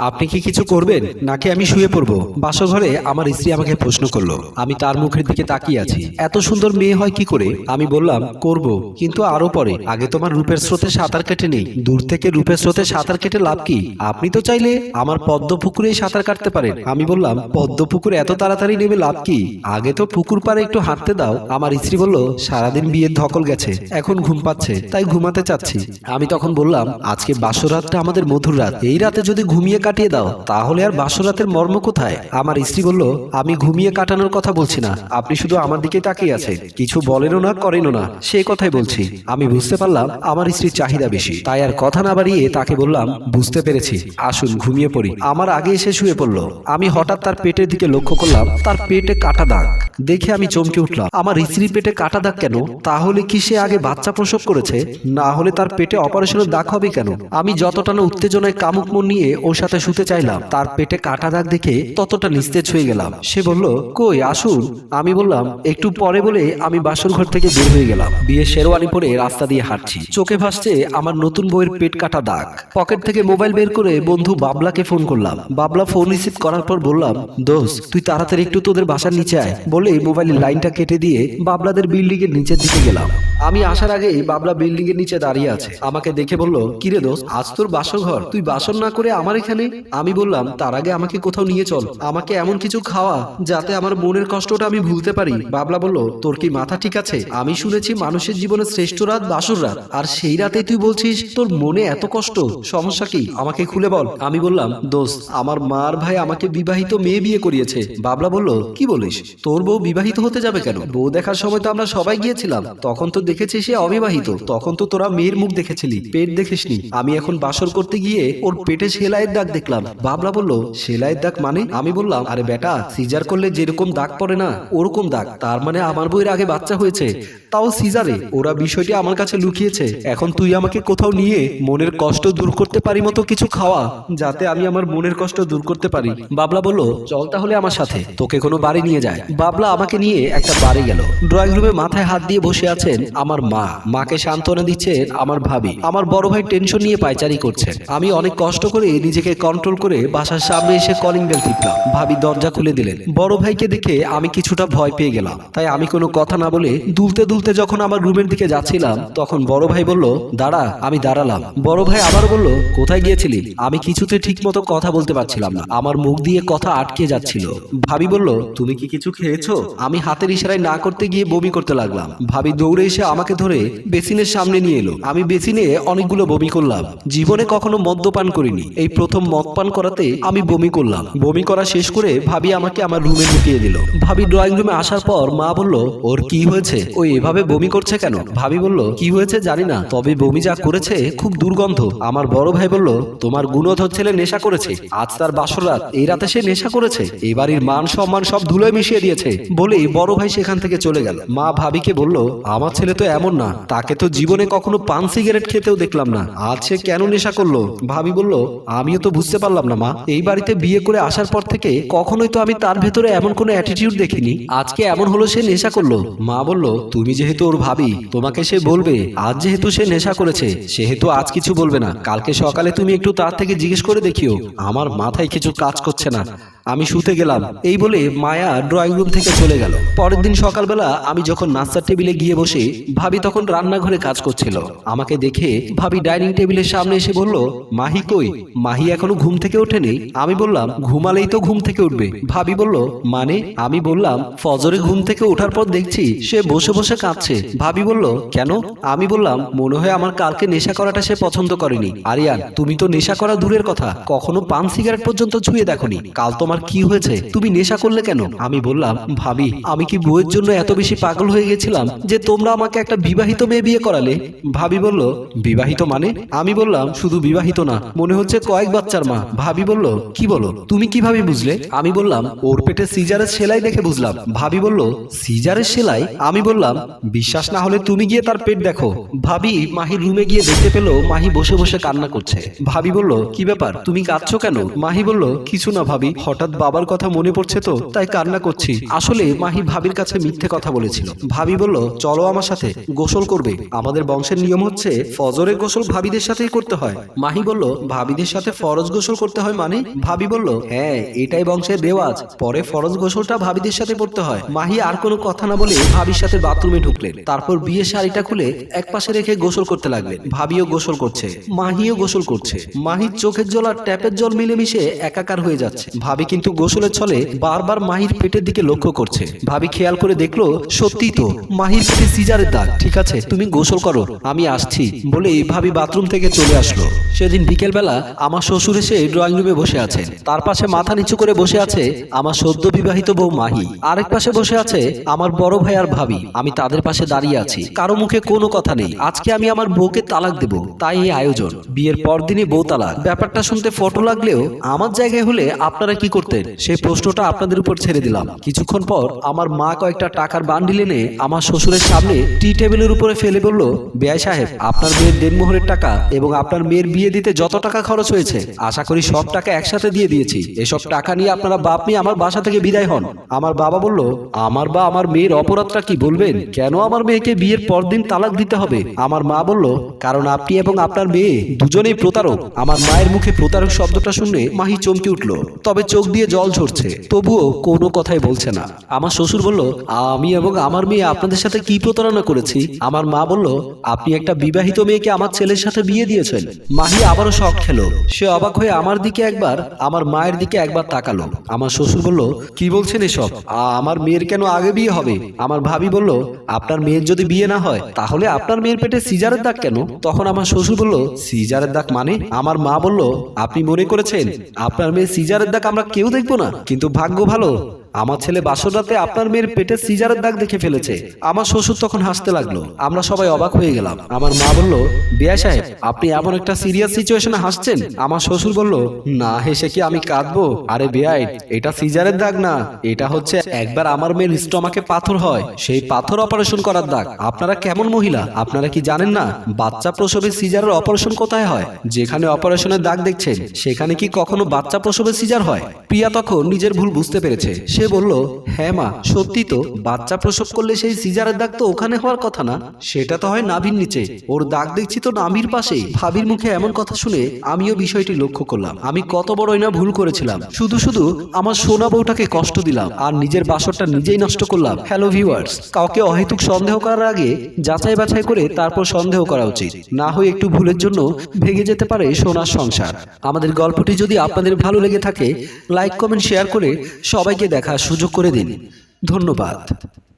আপনি কি কিছু করবেন? নাকি আমি শুয়ে পড়ব? বাসঘরে আমার স্ত্রী আমাকে প্রশ্ন করল। আমি তার মুখের দিকে তাকিয়ে আছি। এত সুন্দর মেয়ে হয় কি করে? আমি বললাম, করব, কিন্তু আরও পরে। আগে তোমার রূপের স্রোতে সাঁতার কেটে নেই। দূর থেকে রূপের স্রোতে সাঁতার কেটে লাভ কি? আপনি তো চাইলে আমার পদ্ম পুকুরেই সাঁতার কাটতে পারেন। আমি বললাম, পদ্ম পুকুরে এত তাড়াতাড়ি নেমে লাভ কি? আগে তো পুকুর পাড়ে একটু হাঁটতে দাও। আমার স্ত্রী বলল, সারাদিন বিয়ের ধকল গেছে। এখন ঘুম পাচ্ছে, তাই ঘুমাতে চাচ্ছি। আমি তখন বললাম, আজকে বাসর রাতটা আমাদের মধুর রাত। এই রাতে যদি ঘুমিয়ে কাটিয়ে দাও, তাহলে আর বাসরাতের মর্ম কোথায়? আমার স্ত্রী বলল, আমি ঘুমিয়ে কাটানোর কথা বলছি না। আপনি শুধু আমার দিকে তাকিয়ে আছেন। কিছু বলেনও না, করেনও না। সে কথাই বলছি। আমি বুঝতে পারলাম আমার স্ত্রীর চাহিদা বেশি। তাই আর কথা না বাড়িয়ে তাকে বললাম, বুঝতে পেরেছি। আসুন, ঘুমিয়ে পড়ি। আমার আগে এসে শুয়ে পড়ল। আমি হঠাৎ তার পেটের দিকে লক্ষ্য করলাম, তার পেটে কাটা দাগ। দেখে আমি চমকে উঠলাম। আমার স্ত্রীর পেটে কাটা দাগ কেন? তাহলে কি সে আগে বাচ্চা প্রসব করেছে? না হলে তার পেটে অপারেশনের দাগ হবে কেন? আমি যতটা না উত্তেজনায় কামুক মন নিয়ে ওর সাথে শুতে চাইলাম। তার পেটে কাটা দাগ দেখে ততটা নিস্তেজ হয়ে গেলাম। সে বলল, কই, আসুন। আমি বললাম, একটু পরে বলে আমি বাসর ঘর থেকে বের হয়ে গেলাম। বিয়ে শেরওয়ানি পরে রাস্তা দিয়ে হাঁটছি। চোখে ভাসছে আমার নতুন বইয়ের পেট কাটা দাগ। পকেট থেকে মোবাইল বের করে বন্ধু বাবলাকে ফোন করলাম। বাবলা ফোন রিসিভ করার পর বললাম, দোস্ত, তুই তাড়াতাড়ি একটু তোদের বাসার নিচে আয়। বলে মোবাইলের লাইনটা কেটে দিয়ে বাবলাদের বিল্ডিং এর নিচের দিকে গেলাম। আমি আসার আগেই বাবলা বিল্ডিং এর নিচে দাঁড়িয়ে আছে। আমাকে দেখে বলল, কিরে দোষ আজ তোর বাসর ঘর তুই বাসন না করে আমার এখানে? আমি বললাম, তার আগে আমাকে কোথাও নিয়ে চল। আমাকে এমন কিছু খাওয়া যাতে আমার মনের কষ্টটা আমি ভুলতে পারি। বাবলা বলল, তোর কি মাথা ঠিক আছে? আমি শুনেছি মানুষের জীবনে শ্রেষ্ঠ রাত বাসর রাত। আর সেই রাতে তুই বলছিস, তোর মনে এত কষ্ট? সমস্যা কি? আমাকে খুলে বল। আমি বললাম, দোস্ত, আমার মার ভাই আমাকে বিবাহিত মেয়ে বিয়ে করিয়েছে। বাবলা বলল, কি বলিস? তোর বউ বিবাহিত হতে যাবে কেন? বউ দেখার সময় তো আমরা সবাই গিয়েছিলাম। তখন তো দেখেছি সে অবিবাহিত। তখন তো তোরা মেয়ের মুখ দেখেছিলি। পেট দেখিসনি। আমি এখন বাসর করতে গিয়ে ওর পেটে সেলাইয়ের দাগ দেখলাম। বাবলা বলল সেলাইয়ের দাগ মানে? আমি বললাম আরে বেটা সিজার করলে যেরকম দাগ পড়ে না ওরকম দাগ। তার মানে আমার বইয়ের আগে বাচ্চা হয়েছে। তাও সিজারে। ওরা বিষয়টি আমার কাছে লুকিয়েছে। এখন তুই আমাকে কোথাও নিয়ে মনের কষ্ট দূর করতে পারি মতো কিছু খাওয়া, যাতে আমি আমার মনের কষ্ট দূর করতে পারি। বাবলা বলল, চল তাহলে আমার সাথে। তোকে কোনো বাড়ি নিয়ে যায়। বাবলা আমাকে নিয়ে একটা বাড়ি গেল। ড্রয়িং রুমে মাথায় হাত দিয়ে বসে আছেন আমার মা। মাকে সান্ত্বনা দিচ্ছেন আমার ভাবি। আমার বড় ভাই টেনশন নিয়ে পায়চারি করছেন। আমি অনেক কষ্ট করে নিজেকে কন্ট্রোল করে বাসার সামনে এসে কলিং বেল টিপলাম। ভাবি দরজা খুলে দিলেন। বড় ভাইকে দেখে আমি কিছুটা ভয় পেয়ে গেলাম। তাই আমি কোনো কথা না বলে দুলতে দুলতে যখন আমার রুমের দিকে যাচ্ছিলাম, তখন বড় ভাই বলল, দাঁড়া, আমি দাঁড়ালাম। বড় ভাই আবার বলল, কোথায় গিয়েছিলি? আমি কিছুতে ঠিক মতো কথা বলতে পারছিলাম না। আমার মুখ দিয়ে কথা আটকে যাচ্ছিল। ভাবি বলল, তুমি কি কিছু খেয়েছো? আমি হাতের ইশারায় না করতে গিয়ে বমি করতে লাগলাম। ভাবি দৌড়ে এসে আমাকে ধরে বেসিনের সামনে নিয়ে এলো। আমি বেসিনে অনেকগুলো বমি করলাম। জীবনে কখনো মদ্যপান করিনি। এই প্রথম মদ পান করাতে আমি বমি করলাম। বমি করা শেষ করে ভাবি আমাকে আমার রুমে ঢুকিয়ে দিল। ভাবি ড্রয়িং রুমে আসার পর মা বলল, ওর কি হয়েছে? ও এভাবে বমি করছে কেন? ভাবি বলল, কি হয়েছে জানি না, তবে বমি যা করেছে খুব দুর্গন্ধ। আমার বড় ভাই বলল, তোমার গুণধর ছেলে নেশা করেছে, আজ তার বাসর রাত, এই রাতে সে নেশা করেছে এই বাড়ির মান সম্মান সব ধুলোয় মিশিয়ে দিয়েছে। বলেই বড় ভাই সেখান থেকে চলে গেল। মা ভাবিকে বলল, আমার ছেলে তো এমন না, তাকে তো জীবনে কখনো পান সিগারেট খেতেও দেখলাম না, আজ সে কেন নেশা করল? ভাবি বলল, আমিও তো বুঝতে পারলাম না মা, এই বাড়িতে বিয়ে করে আসার পর থেকে কখনোই তো আমি তার ভেতরে এমন কোনো অ্যাটিটিউড দেখিনি, আজকে এমন হলো সে নেশা করল। মা বলল, তুমি যেহেতু ওর ভাবি, তোমাকে সে বলবে, আজ যেহেতু সে নেশা করেছে, সেহেতু আজ কিছু বলবে না। কালকে সকালে তুমি একটু তার থেকে জিজ্ঞেস করে দেখিও, আমার মাথায় কিছু কাজ করছে না। আমি শুতে গেলাম। এই বলে মায়া ড্রয়িং রুম থেকে চলে গেল। পরের দিন সকালবেলা আমি যখন নাস্তার টেবিলে গিয়ে বসে, ভাবি তখন রান্নাঘরে কাজ করছিল। আমাকে দেখে ভাবি ডাইনিং টেবিলের সামনে এসে বলল, মাহি কই? মাহি এখনও ঘুম থেকে ওঠেনি? আমি বললাম, ঘুমালেই তো ঘুম থেকে উঠবে। ভাবি বলল মানে? আমি বললাম, ফজরে ঘুম থেকে ওঠার পর দেখছি সে বসে বসে কাঁদছে। ভাবি বলল, কেন? আমি বললাম, মনে হয় আমার কালকে নেশা করাটা সে পছন্দ করেনি। আরিয়ান, তুমি তো নেশা করা দূরের কথা। কখনো পান সিগারেট পর্যন্ত ছুঁয়ে দেখনি। কাল তোমার কি হয়েছে? তুমি নেশা করলে কেন? আমি বললাম, ভাবি, আমি কি বউয়ের জন্য এত বেশি পাগল হয়ে গেছিলাম যে তোমরা আমাকে একটা বিবাহিত মেয়ে বিয়ে করালে? ভাবি বলল, বিবাহিত মানে? আমি বললাম, শুধু বিবাহিত না, মনে হচ্ছে কয়েক বাচ্চার মা। ভাবি বলল, কি বলো, তুমি কীভাবে বুঝলে? আমি বললাম, ওর পেটে সিজারের সেলাই দেখে বুঝলাম। ভাবি বলল, সিজারের সেলাই? আমি বললাম, বিশ্বাস না হলে তুমি গিয়ে তার পেট দেখো। ভাবি মাহির রুমে গিয়ে দেখতে পেল মাহি বসে বসে কান্না করছে। ভাবি বলল, কি ব্যাপার? তুমি কাঁদছো কেন? মাহি বলল, কিছু না ভাবি, হঠাৎ হঠাৎ বাবার কথা মনে পড়ছে তো? তাই কান্না করছি। আসলে মাহি ভাবির কাছে মিথ্যে কথা বলেছিল। ভাবি বলল, চলো আমার সাথে, গোসল করবে। আমাদের বংশের নিয়ম হচ্ছে, ফজরের গোসল ভাবিদের সাথেই করতে হয়। মাহি বলল, ভাবিদের সাথে ফরজ গোসল করতে হয় মানে? ভাবি বলল হ্যাঁ এটাই বংশের রেওয়াজ। পরে ফরজ গোসলটা ভাবিদের সাথে পড়তে হয়। মাহি আর কোনো কথা না বলে ভাবির সাথে বাথরুমে ঢুকলেন। তারপর বিয়ের শাড়িটা খুলে এক পাশে রেখে গোসল করতে লাগলেন। ভাবিও গোসল করছে, মাহিও গোসল করছে। মাহির চোখের জল আর ট্যাপের জল মিলেমিশে একাকার হয়ে যাচ্ছে। ভাবি কিন্তু গোসলের ছলে বারবার মাহির পেটের দিকে লক্ষ্য করছে। ভাবি খেয়াল করে দেখল সত্যি তো, মাহির পেটে সিজারের দাগ। ঠিক আছে, তুমি গোসল করো, আমি আসছি বলে ভাবি বাথরুম থেকে চলে আসলো। সেদিন বিকেলবেলা আমার শ্বশুর এসে ড্রয়িং রুমে বসে আছেন। তার পাশে মাথা নিচু করে বসে আছে আমার সদ্য বিবাহিত বউ মাহি। আরেক পাশে বসে আছে আমার বড় ভাই আর ভাবি। আমি তাদের পাশে দাঁড়িয়ে আছি। কারও মুখে কোনো কথা নেই। আজকে আমি আমার বউকে তালাক দেব। তাই এই আয়োজন। বিয়ের পরদিনই বউ তালাক। ব্যাপারটা শুনতে ফটো লাগলেও আমার জায়গায় হলে আপনারা কি করতেন? সেই প্রশ্নটা আপনাদের উপর ছেড়ে দিলাম। কিছুক্ষণ পর আমার মা কয়েকটা টাকার বান্ডিল এনে আমার শ্বশুরের সামনে টি টেবিলের উপরে ফেলে বলল বেয়াই সাহেব, আপনার মেয়ের দেনমোহরের টাকা এবং আপনার মেয়ের বিয়ে দিতে যত টাকা খরচ হয়েছে, আশা করি সব টাকা একসাথে দিয়ে দিয়েছি। এসব টাকা নিয়ে আপনারা বাপ নিয়ে আমার বাসা থেকে বিদায় হন। আমার বাবা বলল, আমার বা আমার মেয়ের অপরাধটা কি বলবেন? কেন আমার মেয়েকে বিয়ের পরদিন তালাক দিতে হবে? আমার মা বলল, কারণ আপনি এবং আপনার মেয়ে দুজনেই প্রতারক। আমার মায়ের মুখে প্রতারক শব্দটা শুনে মাহি চমকে উঠল। তবে চোখ দিয়ে জল ঝরছে। তবুও কোনো কথাই বলছে না। আমার শ্বশুর বলল, আমি এবং আমার মেয়ে আপনাদের সাথে কি প্রতারণা করেছি? আমার মা বলল, আপনি একটা বিবাহিত মেয়েকে আমার ছেলের সাথে বিয়ে দিয়েছেন। মাহি আবারও শখ খেলো। সে অবাক হয়ে আমার দিকে একবার, আমার মায়ের দিকে একবার তাকালো। আমার শ্বশুর বলল, কি বলছেন এসব? আমার মেয়ের কেন আগে বিয়ে হবে? আমার ভাবি বলল, আপনার মেয়ের যদি বিয়ে না হয়, তাহলে আপনার মেয়ের পেটে সিজারের দাগ কেন? তখন আমার শ্বশুর বলল, সিজারের দাগ মানে? আমার মা বলল, আপনি মনে করেছেন, আপনার মেয়ে সিজারের দাগ আমরা কেউ দেখব না, কিন্তু ভাগ্য ভালো। আমার ছেলে বাসর রাতে আপনার মেয়ের পেটে সিজারের দাগ দেখে ফেলেছে। আমার শ্বশুর তখন হাসতে লাগল। আমরা সবাই অবাক হয়ে গেলাম। আমার মা বলল বিয়া সাহেব, আপনি এমন একটা সিরিয়াস সিচুয়েশনে হাসছেন? আমার শ্বশুর বলল, না হেসে কি আমি কাঁদবো? আরে বেয়াই, এটা সিজারের দাগ না। এটা হচ্ছে একবার আমার মেয়ের স্টমাকে পাথর হয়। সেই পাথর অপারেশন করার দাগ। আপনারা কেমন মহিলা? আপনারা কি জানেন না? বাচ্চা প্রসবের সিজারের অপারেশন কোথায় হয়? যেখানে অপারেশনের দাগ দেখছেন, সেখানে কি কখনো বাচ্চা প্রসবের সিজার হয়? প্রিয়া তখন নিজের ভুল বুঝতে পেরেছে। সে বলল হ্যাঁ মা, সত্যি তো, বাচ্চা প্রসব করলে সেই সিজারের দাগ তো ওখানে হওয়ার কথা না। সেটা তো হয় নাভির নিচে। ওর দাগ দেখছি তো নাভির পাশেই। ভাবির মুখে এমন কথা শুনে আমিও বিষয়টি লক্ষ্য করলাম। আমি কত বড়ই না ভুল করেছিলাম। শুধু শুধু আমার সোনা বউটাকে কষ্ট দিলাম আর নিজের বাসরটা নিজেই নষ্ট করলাম। হ্যালো ভিউয়ার্স কাউকে অহেতুক সন্দেহ করার আগে যাচাই বাছাই করে তারপর সন্দেহ করা উচিত। না হয় একটু ভুলের জন্য ভেঙে যেতে পারে সোনার সংসার। আমাদের গল্পটি যদি আপনাদের ভালো লেগে থাকে লাইক কমেন্ট শেয়ার করে সবাইকে দেখার সুযোগ করে দিন। ধন্যবাদ।